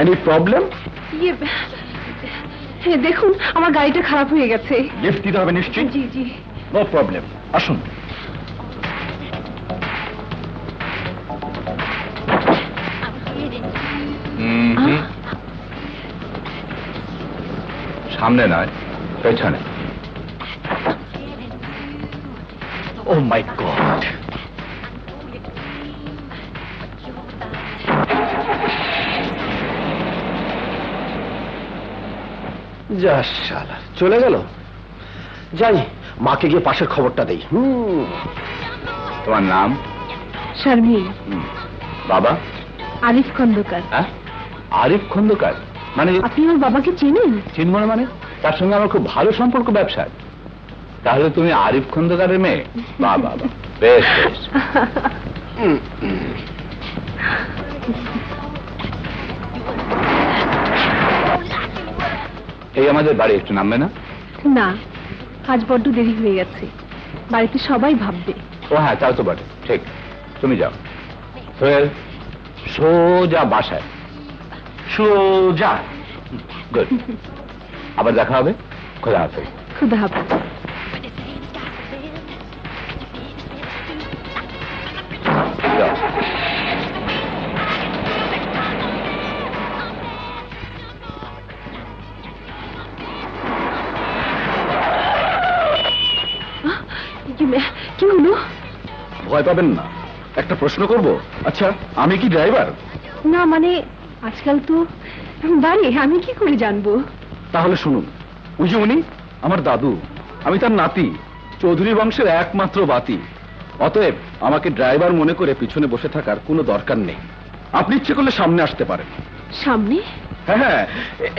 Any problem ইয়ে হে, দেখুন আমার গাড়িটা খারাপ হয়ে গেছে। লিফট দিতে হবে নিশ্চয়ই? জি জি। নো প্রবলেম আসুন। হুম, সামনে নয় পেছনে। ও মাই গড যা শালা চলে গেল? যাই মাকে গিয়ে পাশের খবরটা দেই হুম। তোমার নাম? শারমিন বাবা? আরিফ খন্দকার। হ্যাঁ আরিফ খন্দকার? মানে আপনি আমার বাবাকে চেনেন? চিনব না মানে? তার সঙ্গে আমার খুব ভালো সম্পর্ক ব্যবসার তাহলে তুমি আরিফ খন্দকারের মেয়ে? বা বাবা বেশ বেশ। এই আমাদের বাড়ি একটু নামবে না? না আজ বড্ড দেরি হয়ে গেছে। বাড়িতে সবাই ভাববে। ও হ্যাঁ তাও তো বটে। ঠিক তুমি যাও। সোহেল সোজা বাসায়। সোজা। গুড। আবার দেখা হবে? খোদা হাফেজ। খুদা হাফেজ। কি হলো? ভয় পাবেন না। একটা প্রশ্ন করব? আচ্ছা আমি কি ড্রাইভার? না মানে আজকাল তো বাড়ি আমি কি করে জানব? তাহলে শুনুন ওই যে উনি আমার দাদু আমি তার নাতি চৌধুরী বংশের একমাত্র বাতি। অতএব আমাকে ড্রাইভার মনে করে পিছনে বসে থাকার কোনো দরকার নেই। আপনি ইচ্ছে করলে সামনে আসতে পারেন। সামনে? হ্যাঁ হ্যাঁ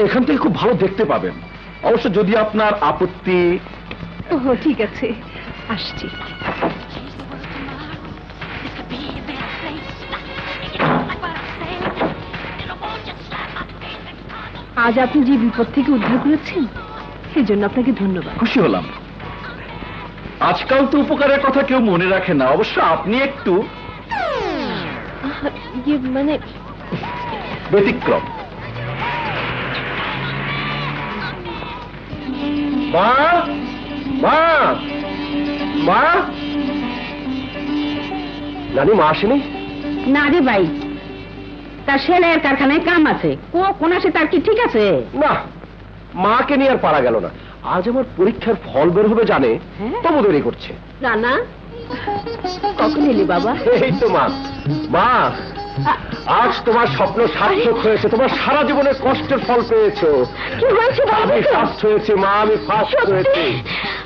এখান থেকে খুব ভালো দেখতে পাবেন। অবশ্য যদি আপনার আপত্তি ঠিক আছে। আসছি। আজ আপনি যে বিপদ থেকে উদ্ধার করেছেন সেজন্য আপনাকে ধন্যবাদ। খুশি হলাম। আজকাল তো উপকারের কথা কেউ মনে রাখে না অবশ্য আপনি একটু। ইয়ে মানে ব্যতিক্রম। মা! মা! মা? জানি মা আসেনি? না রে ভাই তার সেলাইয়ের কারখানায় কাম আছে। কো কোন আসে তার কি ঠিক আছে? না মাকে নিয়ে আর পারা গেল না। আজ আমার পরীক্ষার ফল বের হবে জানে হ্যাঁ? তবু দেরি করছে। রানা কখন এলি বাবা? এই তো মা। মা আজ তোমার স্বপ্ন সার্থক হয়েছে তোমার সারা জীবনের কষ্টের ফল পেয়েছ। কি হয়েছে বাবা? আমি ফার্স্ট হয়েছি মা আমি ফার্স্ট হয়েছি।